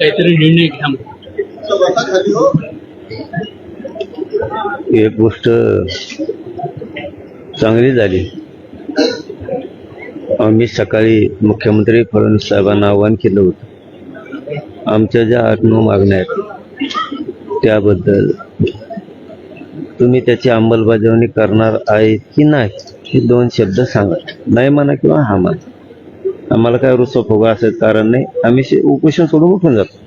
काहीतरी निर्णय घ्या. एक गोष्ट चांगली झाली. आम्ही सकाळी मुख्यमंत्री फडणवीस साहेबांना आवाहन केलं होतं. आमच्या ज्या आठ नऊ मागण्या आहेत त्याबद्दल तुम्ही त्याची अंमलबजावणी करणार आहे की नाही हे दोन शब्द सांगा. नाही म्हणा किंवा हा म्हणा. आम्हाला काय रुसवा फुगा असेल कारण नाही. आम्ही शे- उपोषण सोडून उठून जातो.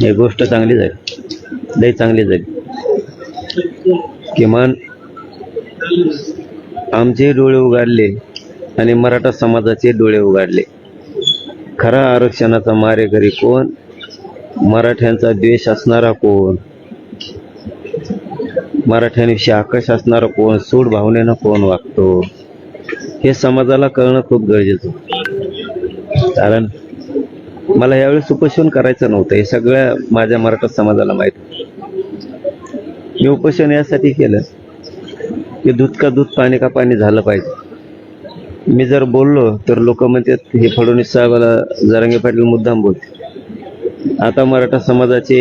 ही गोष्ट चांगली झाली. लई चांगली झाली. किमान आमचे डोळे उघडले आणि मराठा समाजाचे डोळे उघडले. खरा आरक्षणाचा मारेकरी कोण? मराठ्यांचा द्वेष असणारा कोण? मराठ्यांविषयी आकाश असणारा कोण? सूड भावनेनं कोण वागतो? हे समाजाला कळणं खूप गरजेचं. कारण मला यावेळेस उपोषण करायचं नव्हतं. हे सगळ्या माझ्या मराठा समाजाला माहीत मी उपोषण यासाठी केलं की दूध का दूध पाणी का पाणी झालं पाहिजे. मी जर बोललो तर लोक म्हणतात हे फडणवीस साहेबाला जरांगे पाटील मुद्दाम बोलते आता मराठा समाजाचे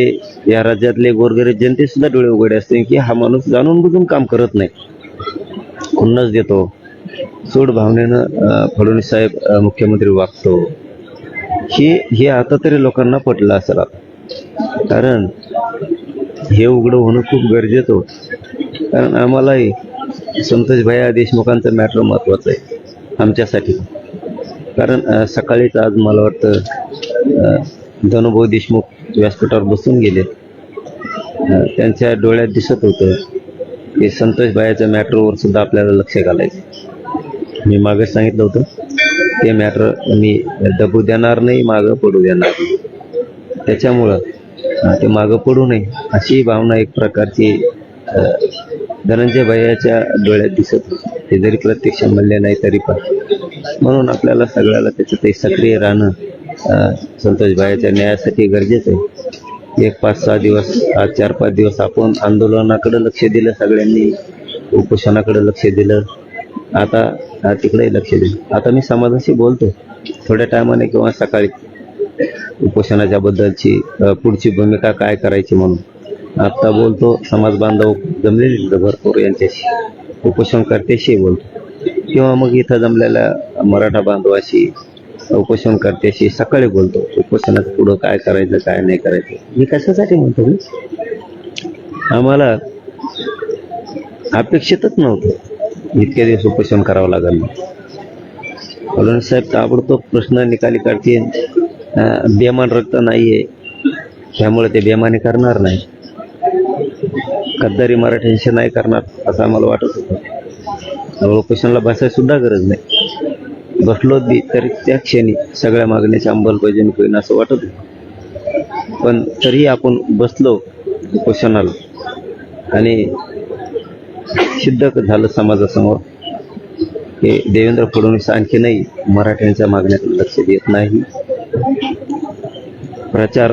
या राज्यातले गोरगरीब जनते सुद्धा डोळे उघडे असते की हा माणूस जाणून बुजून काम करत नाही. खुन्नस देतो. सूड भावनेनं फडणवीस साहेब मुख्यमंत्री वागतो. हे हे आता तरी लोकांना पटलं असेल कारण हे उघडं होणं खूप गरजेचं होतं. कारण आम्हालाही संतोष भैया देशमुखांचं मॅटर महत्त्वाचं आहे आमच्यासाठी. कारण सकाळीच आज मला वाटतं धनुभाऊ देशमुख व्यासपीठावर बसून गेले. त्यांच्या डोळ्यात दिसत होतं की संतोष भायाच्या मॅटरवर सुद्धा आपल्याला लक्ष घालायचं. मी मागे सांगितलं होतं. ते मॅटर मी दबू देणार नाही मागं पडू देणार नाही. त्याच्यामुळं ते मागं पडू नये. अशी भावना एक प्रकारची धनंजय भैयाच्या डोळ्यात दिसत ते जरी प्रत्यक्ष म्हणले नाही तरी पण. म्हणून आपल्याला सगळ्याला त्याचं ते सक्रिय राहणं संतोष भाईच्या न्यायासाठी गरजेचं आहे. एक पाच सहा दिवस आज चार पाच दिवस आपण आंदोलनाकडे लक्ष दिलं सगळ्यांनी उपोषणाकडे लक्ष दिलं. आता तिकडे लक्ष दिलं आता मी समाजाशी बोलतो. थोड्या टायमाने किंवा सकाळी उपोषणाच्या बद्दलची पुढची भूमिका काय करायची म्हणून. आता बोलतो समाज बांधव जमलेले भरपूर यांच्याशी. उपोषणकर्त्याशी बोलतो. किंवा मग इथं जमलेल्या मराठा बांधवाशी उपोषणकर्त्याशी सकाळी बोलतो. उपोषणात पुढं काय करायचं काय नाही करायचं. मी कशासाठी म्हणतो मी आम्हाला अपेक्षितच नव्हतं. इतके दिवस उपोषण करावं लागेल. फडणवीस साहेब ताबडतोब प्रश्न निकाली काढतील. बेमान रक्त नाहीये. त्यामुळे ते बेमानी करणार नाही. गद्दारी मराठ्यांशी नाही करणार असं आम्हाला वाटत होतं. त्यामुळे उपोषणाला बसायला सुद्धा गरज नाही. बसलो बी तरी त्या क्षणी सगळ्या मागण्याची अंमलबजावणी होईल असं वाटत होतं. पण तरीही आपण बसलो उपोषणाला. आणि सिद्ध झालं समाजासमोर. हे देवेंद्र फडणवीस आणखीनही मराठ्यांच्या मागण्याकडे लक्ष देत नाही. प्रचार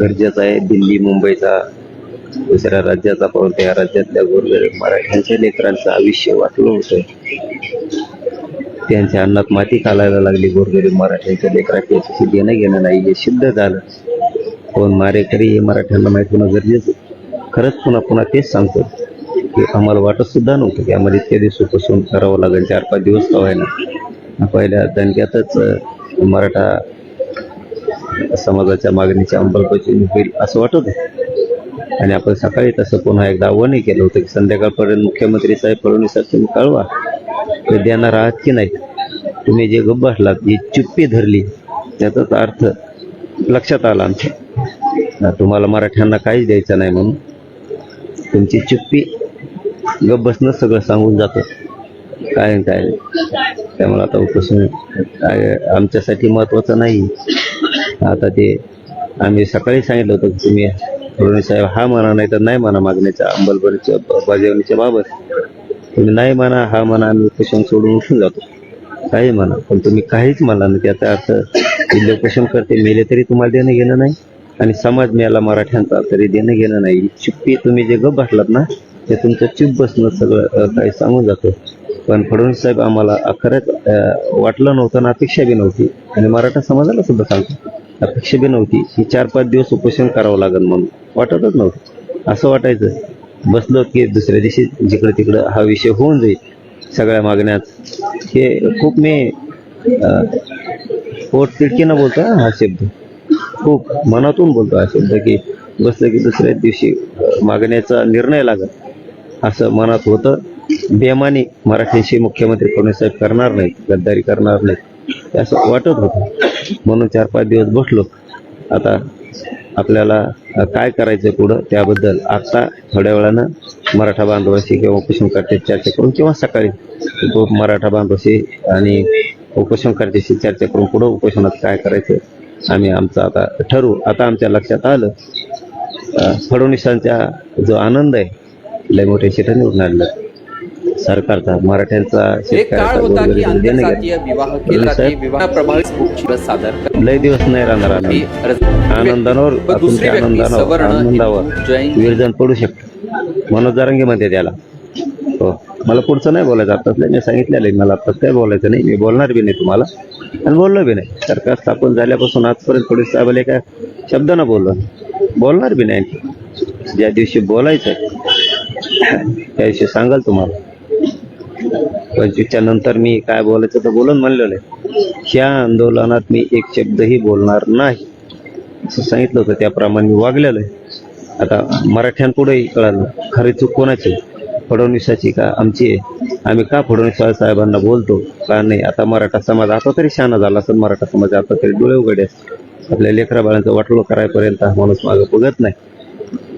गरजेचा आहे. दिल्ली मुंबईचा दुसऱ्या राज्याचा परंतु या राज्यातल्या गोरगरीब मराठ्यांच्या लेकरांचं आयुष्य वाटलं होतं. त्यांच्या अन्नात माती घालायला लागली. गोरगरीब मराठ्यांच्या लेकरांची याच्याशी देणं घेणं नाही हे सिद्ध झालं. कोण मारेकरी हे मराठ्यांना माहीत होणं गरजेचं खरंच पुन्हा पुन्हा तेच सांगतो की आम्हाला वाटत सुद्धा नव्हतं की आम्हाला इतक्या दिवस उपोषण करावं लागेल. चार पाच दिवस का व्हायला पहिल्या दणक्यातच मराठा समाजाच्या मागणीची अंमलबजावणी होईल असं वाटत होतं. आणि आपण सकाळी तसं पुन्हा एकदा आव्हानही केलं होतं की संध्याकाळपर्यंत मुख्यमंत्री साहेब फडणवीस साहेब तुम्ही कळवा. ते देणार आहात की नाही? तुम्ही जे गप्प बसलात जी चुप्पी धरली त्याचाच अर्थ लक्षात आला आमच्या. तुम्हाला मराठ्यांना काहीच द्यायचं नाही म्हणून. तुमची चुप्पी गप्प बसणं सगळं सांगून जातं. काय काय नाही. त्यामुळे आता उपोषण काय आमच्यासाठी महत्त्वाचं नाही. आता ते आम्ही सकाळी सांगितलं होतं की तुम्ही फडणवीस साहेब हा म्हणा नाही तर नाही म्हणा मागण्याच्या अंमलबजावणीच्या बजावणीच्या बाबत. तुम्ही नाही म्हणा हा म्हणा आम्ही उपोषण सोडून उठून जातो. काही म्हणा पण तुम्ही काहीच म्हणा नाही. त्याचा अर्थ जिल्हे उपोषण करते मेले तरी तुम्हाला देणं घेणं नाही आणि समाज मेला मराठ्यांचा तरी देणं घेणं नाही. चुप्पी तुम्ही जे गप बसलात ना ते तुमचं चुप बसणं सगळं काही सांगून जातं. पण फडणवीस साहेब आम्हाला खरंच वाटलं नव्हतं आणि अपेक्षा बी नव्हती. आणि मराठा समाजाला सुद्धा सांगतो. अपेक्षा बी नव्हती की चार पाच दिवस उपोषण करावं लागेल म्हणून. वाटतच नव्हतं. असं वाटायचं. बसलो की दुसऱ्या दिवशी जिकडे तिकडं हा विषय होऊन जाईल. सगळ्या मागण्यात. हे खूप मी अं, पोट तिडकीनं बोलतो हा हा शब्द. खूप मनातून बोलतो हा शब्द की बसलं की दुसऱ्या दिवशी मागण्याचा निर्णय लागत असं मनात होतं. बेमानी मराठीशी मुख्यमंत्री फडणवीस साहेब करणार नाहीत गद्दारी करणार नाहीत असं वाटत होतं. म्हणून चार पाच दिवस बसलो. आता आपल्याला काय करायचं पुढं त्याबद्दल आता थोड्या वेळानं मराठा बांधवाशी किंवा उपोषणकर्ते चर्चा करून किंवा सकाळी मराठा बांधवाशी आणि उपोषणकर्त्याशी चर्चा करून पुढं उपोषणात काय करायचं आम्ही आमचं आता ठरवू. आता आमच्या लक्षात आलं फडणवीसांचा जो आनंद आहे लय मोठे शेठ निवडून आणलं. सरकारचा मराठ्यांचा एक काळ शेतकऱ्याचा होता की गोरगरिबांना देणं आंतरजातीय घेणं. विवाह केला की साहेब. विवाह प्रभावित चित्र सादर लय दिवस नाही राहणार आनंदावर तुमच्या आनंदावर आनंदावर विरजन पडू शकतं. मनोज जारंगे म्हणते त्याला. हो. मला पुढचं नाही बोलायचं आताच मी सांगितलेलं मला आत्ताच काय बोलायचं नाही. मी बोलणार बी नाही तुम्हाला. आणि बोललो बी नाही. सरकार स्थापन झाल्यापासून आजपर्यंत पोलीस साहेबाला एका शब्दानं बोललो. बोलणार बी नाही. ज्या दिवशी बोलायचं त्याविषयी सांगाल तुम्हाला? पंचवीसच्या नंतर मी काय बोलायचं तर बोलून म्हणलेलं आहे. ह्या आंदोलनात मी एक शब्दही बोलणार नाही. असं सांगितलं होतं. त्याप्रमाणे मी वागलेलं आहे. आता मराठ्यांपुढेही कळालं. खरी चूक कोणाची आहे? फडणवीसाची का आमची आहे? आम्ही का फडणवीस साहेबांना बोलतो? का नाही? आता मराठा समाज आता तरी शहाणा झाला असेल. मराठा समाज आता तरी डोळे उघडे आपल्या लेकरा बाळांचं करायपर्यंत हा माणूस मागं बघत नाही.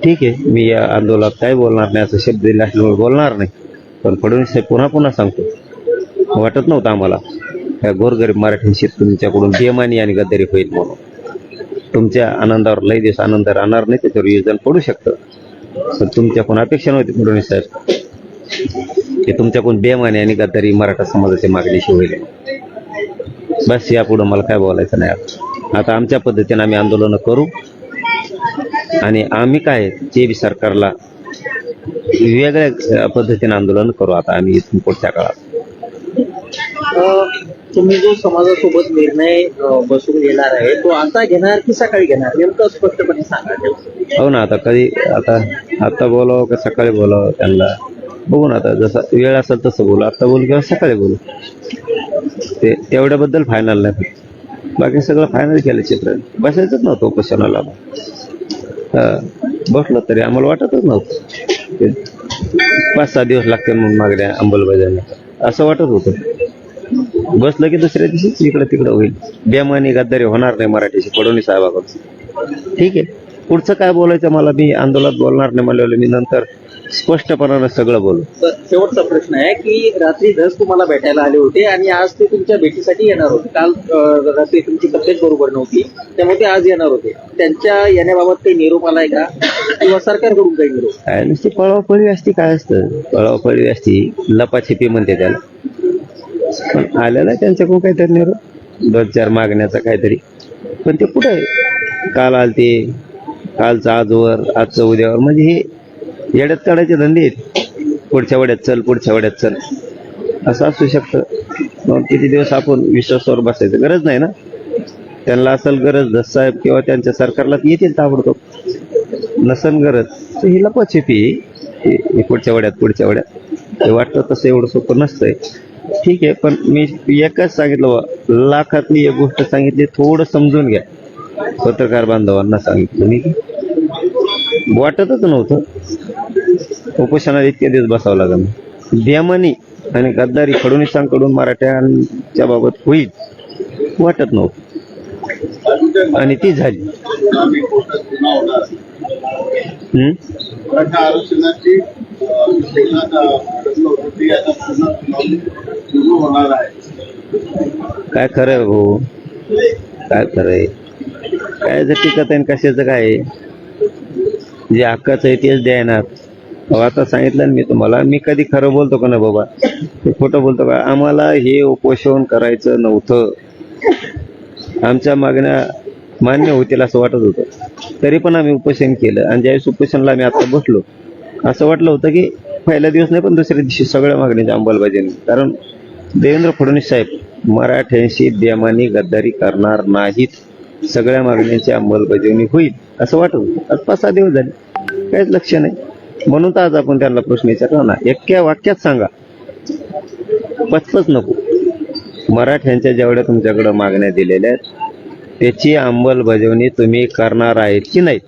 ठीक आहे. मी या आंदोलनात काय बोलणार नाही असं शब्द दिला असल्यामुळे बोलणार नाही. पण फडणवीस साहेब पुन्हा पुन्हा सांगतो. वाटत नव्हतं आम्हाला. ह्या गोरगरीब मराठीशी तुमच्याकडून बेमानी आणि गद्दारी होईल म्हणून. तुमच्या आनंदावर लय दिवस आनंद राहणार नाही त्याच्यावर योजना पडू शकतं. पण तुमच्याकडून अपेक्षा नव्हती फडणवीस साहेब. की तुमच्याकडून बेमानी आणि गद्दारी मराठा समाजाच्या मागणीशी होईल. बस यापुढं मला काय बोलायचं नाही आता. आता आमच्या पद्धतीने आम्ही आंदोलनं करू. आणि आम्ही काय जे बी सरकारला वेगळ्या पद्धतीने आंदोलन करू आता आम्ही इथून पुढच्या काळात. तुम्ही जो समाजासोबत निर्णय बसून घेणार आहे तो आता घेणार की सकाळी घेणार? नेमकं स्पष्टपणे सांगा. हो ना आता कधी आता आता बोलावं का सकाळी बोलावं त्यांना? बघू ना आता जसा वेळ असेल तसं बोलू. आता बोलू किंवा सकाळी बोलू. ते तेवढ्याबद्दल फायनल नाही. बाकी सगळं फायनल केलं चित्र. बसायचंच नव्हतं उपोषणाला बसलं तरी आम्हाला वाटतच नव्हतं. ते पाच सहा दिवस लागते म्हणून मागण्या अंमलबजावणी. असं वाटत होतं. बसलं की दुसऱ्या दिवशी इकडं तिकडं होईल. बेमानी गद्दारी होणार नाही मराठीशी फडणवीस साहेबाकडून. ठीक आहे. पुढचं काय बोलायचं मला? मी आंदोलनात बोलणार नाही म्हणलं मी नंतर स्पष्टपणानं सगळं बोलू. शेवटचा प्रश्न आहे की रात्री धस तुम्हाला भेटायला आले होते आणि आज ते तुमच्या भेटीसाठी येणार होते. काल अ, रात्री तुमची तब्येत बरोबर नव्हती त्यामुळे ते आज येणार होते. त्यांच्या येण्याबाबत काही निरोप आलाय का? किंवा सरकारकडून काही निरोप? काय नुसती पळवापळी असती काय असतं? पळवापळी असती लपाछिपी म्हणते त्याला. पण आलेला आहे त्यांच्याकडून काहीतरी निरोप? दोन चार मागण्याचा काहीतरी. पण ते कुठं आहे? काल आलते कालचं आजवर आजचं उद्यावर. म्हणजे हे येड्यात काढायचे धंदे आहेत. पुढच्या वड्यात चल पुढच्या वड्यात चल. असं असू शकतं. मग किती दिवस आपण विश्वासावर बसायचं? गरज नाही ना? त्यांना असेल गरज दस साहेब किंवा त्यांच्या सरकारला येतील ताबडतोब. नसन गरज. तर ही लपाछपी हे- हे पुढच्या वड्यात पुढच्या वड्यात हे वाटतं तसं एवढं सोपं नसतंय. ठीक आहे पण मी एकच सांगितलं बा लाखातली एक गोष्ट सांगितली थोडं समजून घ्या. पत्रकार बांधवांना सांगितलं मी. वाटतच नव्हतं. उपोषणात इतके दिवस बसावं लागलं. बेमानी आणि गद्दारी फडणवीसांकडून मराठ्यांच्या बाबत होईल वाटत नव्हतं. आणि ती झाली. काय खरं आहे भाऊ? काय खरं आहे? काय जर टिकत आहे कशाचं काय जे हक्काचं आहे तेच द्यायनात. मग आता सांगितलं मी तुम्हाला मी कधी खरं बोलतो का ना बाबा? ते खोटं बोलतो का? आम्हाला हे उपोषण करायचं नव्हतं. आमच्या मागण्या मान्य होतील असं वाटत होतं. तरी पण आम्ही उपोषण केलं आणि ज्यावेळेस उपोषणला आम्ही आता बसलो असं वाटलं होतं की पहिल्या दिवस नाही पण दुसऱ्या दिवशी सगळ्या मागण्याची अंमलबजावणी. कारण देवेंद्र फडणवीस साहेब मराठ्यांशी बेमानी गद्दारी करणार नाहीत. सगळ्या मागण्यांची अंमलबजावणी होईल असं वाटत होतं. आज पाच सहा दिवस झाले. काहीच लक्ष नाही. म्हणून तर आज आपण त्यांना प्रश्न विचारला ना एक्या वाक्यात सांगा. पचपच नको. मराठ्यांच्या जेवढ्या तुमच्याकडे मागण्या दिलेल्या आहेत त्याची अंमलबजावणी तुम्ही करणार आहेत की नाही?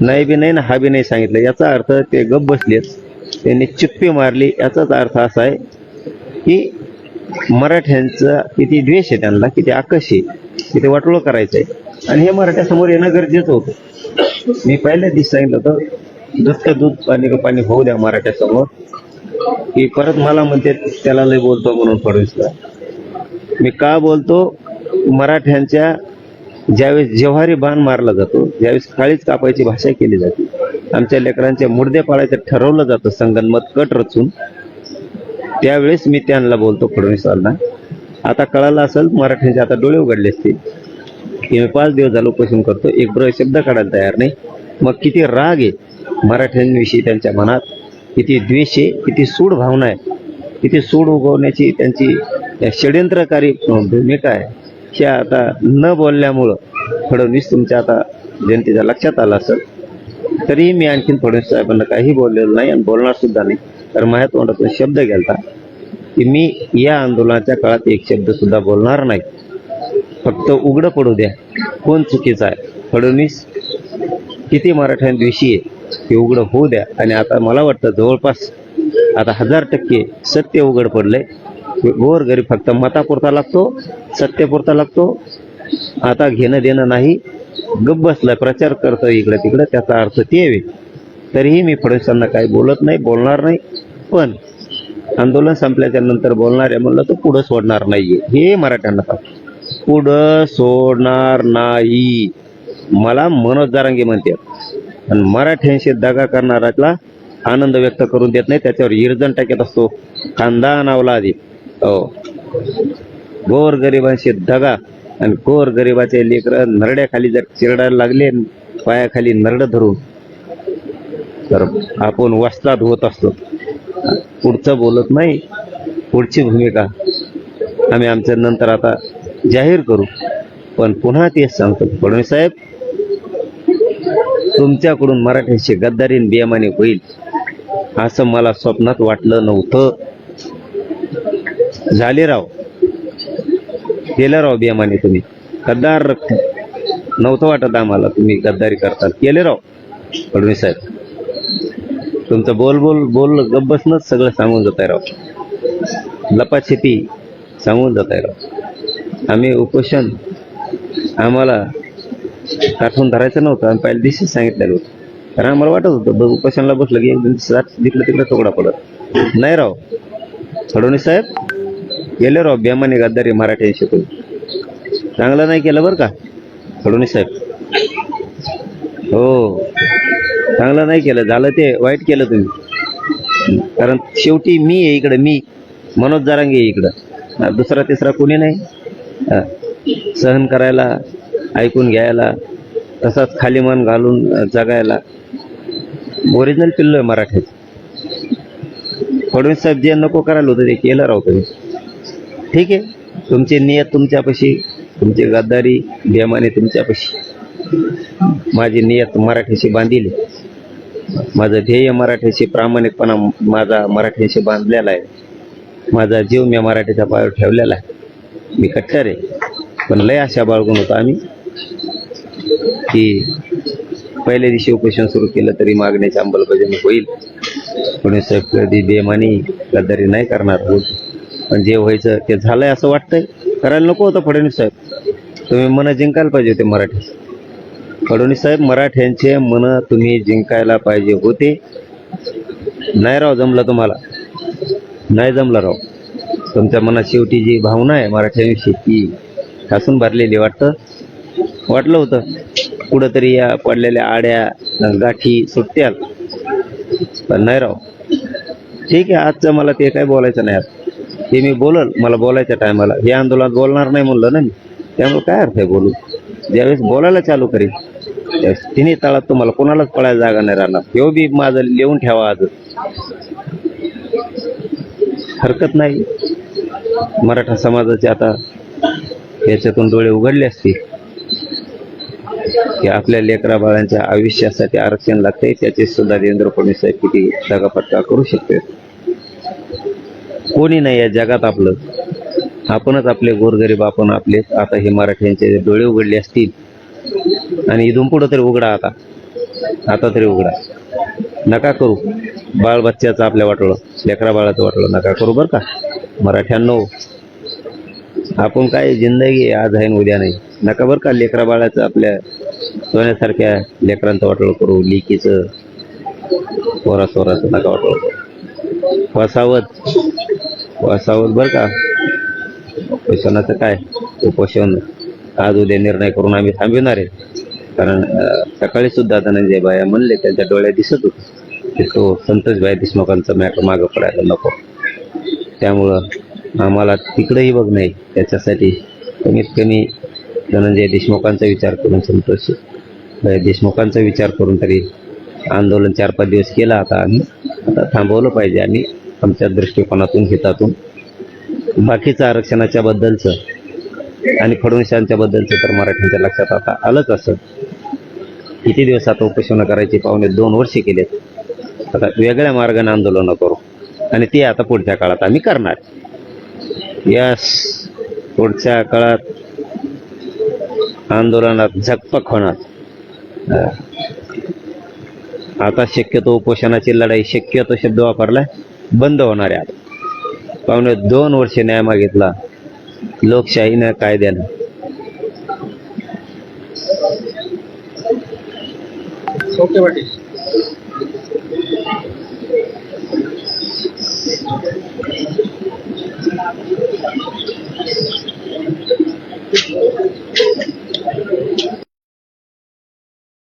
नाही बी नाही ना हा बी नाही सांगितलं. याचा अर्थ ते गप बसलेत. त्यांनी चिप्पी मारली. याचाच अर्थ असा आहे की मराठ्यांचा किती द्वेष आहे त्यांना किती आकश आहे किती वाटोळ करायचं आहे. आणि हे मराठ्यासमोर येणं गरजेचं होतं. मी पहिल्या दिवशी सांगितलं होतं दुधक दूध पाणी का पाणी होऊ द्या मराठ्यासमोर की परत मला म्हणते त्याला लय बोलतो म्हणून फडवीसला मी का बोलतो? मराठ्यांच्या ज्यावेळेस जेव्हारी बाण मारला जातो ज्यावेळेस काळीच कापायची भाषा केली जाते आमच्या लेकरांचे मुर्दे पाळायचं ठरवलं जातं संगनमत कट रचून त्यावेळेस मी त्यांना बोलतो फडणवीसांना. आता कळालं असेल मराठ्यांचे आता डोळे उघडले असतील. की मी पाच दिवस झालो उपोषण करतो एक ब्र शब्द काढायला तयार नाही. मग किती राग आहे. मराठ्यांविषयी त्यांच्या मनात किती द्वेष आहे किती सूड भावना आहे किती सूड उगवण्याची त्यांची षड्यंत्रकारी भूमिका आहे. हे आता न बोलल्यामुळं फडणवीस तुमच्या आता जनतेच्या लक्षात आलं असेल. तरीही मी आणखीन फडणवीस साहेबांना काही बोललेलं नाही आणि बोलणार सुद्धा नाही. तर माझ्या तोंडातून शब्द गेलता की मी या आंदोलनाच्या काळात एक शब्द सुद्धा बोलणार नाही. फक्त उघडं पडू द्या. कोण चुकीचं आहे? फडणवीस किती मराठ्यांविषयी आहे? ते उघडं होऊ द्या. आणि आता मला वाटतं जवळपास आता हजार टक्के सत्य उघड पडलंय. गोर गरीब फक्त मतापुरता लागतो सत्यापुरता लागतो. आता घेणं देणं नाही. गप बसलाय प्रचार करतो इकडे तिकडे त्याचा अर्थ ते तरीही मी फडणवीसांना काही बोलत नाही बोलणार नाही. पण आंदोलन संपल्याच्या नंतर बोलणार आहे म्हणलं तर पुढं सोडणार नाहीये. हे मराठ्यांना सांग पुढं सोडणार नाही. मला मनोज जारांगे म्हणते आणि मराठ्यांशी दगा करणाऱ्याला आनंद व्यक्त करून देत नाही. त्याच्यावर इरजण टाकत असतो. खांदा आणावला आधी हो. गोर गरिबांशी दगा आणि गोर गरिबाचे लेकर नरड्याखाली जर चिरडायला लागले पायाखाली नरड धरून तर आपण वस्ताद होत असतो. पुढचं बोलत नाही. पुढची भूमिका आम्ही आमच्या नंतर आता जाहीर करू. पण पुन्हा तेच सांगतो. फडणवीस साहेब तुमच्याकडून मराठ्याची गद्दारी आणि होईल असं मला स्वप्नात वाटलं नव्हतं. झाले राव. केलं राव बेमानी तुम्ही. गद्दार रक्त नव्हतं वाटत आम्हाला तुम्ही गद्दारी करता केले राव फडणवीस साहेब. तुमचं बोल बोल बोल गब्बसनच सगळं सांगून जात आहे राव. लपाछेपी सांगून जात आहे राव. आम्ही उपोषण आम्हाला काठून धरायचं नव्हतं आम्ही पहिल्या दिवशी सांगितलेलं होतं. कारण आम्हाला वाटत होतं बघ उपोषणाला बसलं की एकदम दोन तिकडं तिकडे पडत. नाही राव. फडणवीस साहेब गेले राव बेमाने गद्दारी मराठ्यांशी तुम्ही चांगलं नाही केलं बरं का? फडणवीस साहेब. हो. चांगलं नाही केलं. झालं ते वाईट केलं तुम्ही. कारण शेवटी मी आहे इकडं मी. मनोज जारांगे इकडं. दुसरा तिसरा कोणी नाही. सहन करायला ऐकून घ्यायला तसाच खाली मन घालून जगायला. ओरिजिनल पिल्लो आहे मराठीत. फडणवीस साहेब जे नको करायला होतं ते केलं राहू तुम्ही ठीक आहे तुमची नियत तुमच्यापाशी तुमची गद्दारी बेमाने तुमच्यापाशी. माझी नियत मराठीशी बांधिली. माझं ध्येय मराठीशी प्रामाणिकपणा माझा मराठीशी बांधलेला आहे. माझा जीव मी मराठीच्या पायावर ठेवलेला आहे. मी कट्टर आहे पण लय आशा बाळगून होतो आम्ही. की पहिल्या दिवशी उपोषण सुरू केलं तरी मागण्याची अंमलबजावणी होईल. कोणी साहेब कधी बेमानी गद्दारी नाही करणार पण जे व्हायचं ते झालंय असं वाटतंय. करायला नको होतं फडणवीस साहेब. तुम्ही मन जिंकायला पाहिजे होते मराठी. फडणवीस साहेब मराठ्यांचे मन तुम्ही जिंकायला पाहिजे होते. नाही राव जमलं तुम्हाला. नाही जमलं राव. तुमच्या मनात शेवटी जी भावना आहे मराठ्यांविषयी ती हसून भरलेली वाटतं. वाटलं होतं कुठंतरी या पडलेल्या आड्या गाठी सुटत्याल पण नाही राव. ठीक आहे आजचं मला ते काय बोलायचं नाही आज ते मी बोलल मला बोलायच्या टायमाला. हे आंदोलनात बोलणार नाही म्हणलं ना मी. त्यामुळे काय अर्थ आहे बोलू? ज्यावेळेस बोलायला चालू करेल त्यावेळेस तिन्ही तळात तुम्हाला कोणालाच पळायला जागा नाही राहणार. हे बी माझं लिहून ठेवा आज. हरकत नाही. मराठा समाजाचे आता याच्यातून डोळे उघडले असतील. की आपल्या लेकरा बाळांच्या आयुष्यासाठी आरक्षण लागते त्याचे सुद्धा देवेंद्र फडणवीस साहेब किती दगापटका करू शकते. कोणी नाही या जगात आपलं. आपणच आपले गोरगरीब आपण आपले आता हे मराठ्यांचे डोळे उघडले असतील. आणि इथून पुढं तरी उघडा आता. आता तरी उघडा. नका करू. बाळ बच्च्याचं आपल्या वाटलं लेकरा बाळाचं वाटलं नका करू बरं का. मराठ्यांनो आपण काय जिंदगी आहे, आज आहे उद्या नाही. नका बरं का लेकरा बाळाचं आपल्या सोन्यासारख्या लेकरांचं वाटलं करू लिकीचं पोरा सोराचं नका वाटलं करू. वसावत वसावत बरं का? उपोषणाचं काय? उपोषण. आज उद्या निर्णय करून आम्ही थांबविणार आहे. कारण सकाळी सुद्धा धनंजय बाया म्हणले त्यांच्या डोळ्यात दिसत होत. की तो संतोषबाई देशमुखांचा मॅक मागं पडायला नको. त्यामुळं आम्हाला तिकडंही बघ नाही त्याच्यासाठी कमीत कमी धनंजय देशमुखांचा विचार करून संतोष. देशमुखांचा विचार करून तरी आंदोलन चार पाच दिवस केलं आता आम्ही आता थांबवलं पाहिजे आणि आमच्या दृष्टिकोनातून हितातून. बाकीचं आरक्षणाच्या बद्दलचं आणि फडणवीसांच्या बद्दलचं तर मराठ्यांच्या लक्षात आता आलंच असं. किती दिवस आता उपोषणं करायची पाहुणे दोन वर्षे केलेत. आता वेगळ्या मार्गाने आंदोलनं करू. आणि ते आता पुढच्या काळात आम्ही करणार. यस पुढच्या काळात आंदोलनात झकपक होणार आता शक्यतो उपोषणाची लढाई शक्यतो शब्द वापरला बंद होणार आहे आता. पाहुणे दोन वर्ष न्याय मागितला लोकशाहीनं कायद्यानं. ओके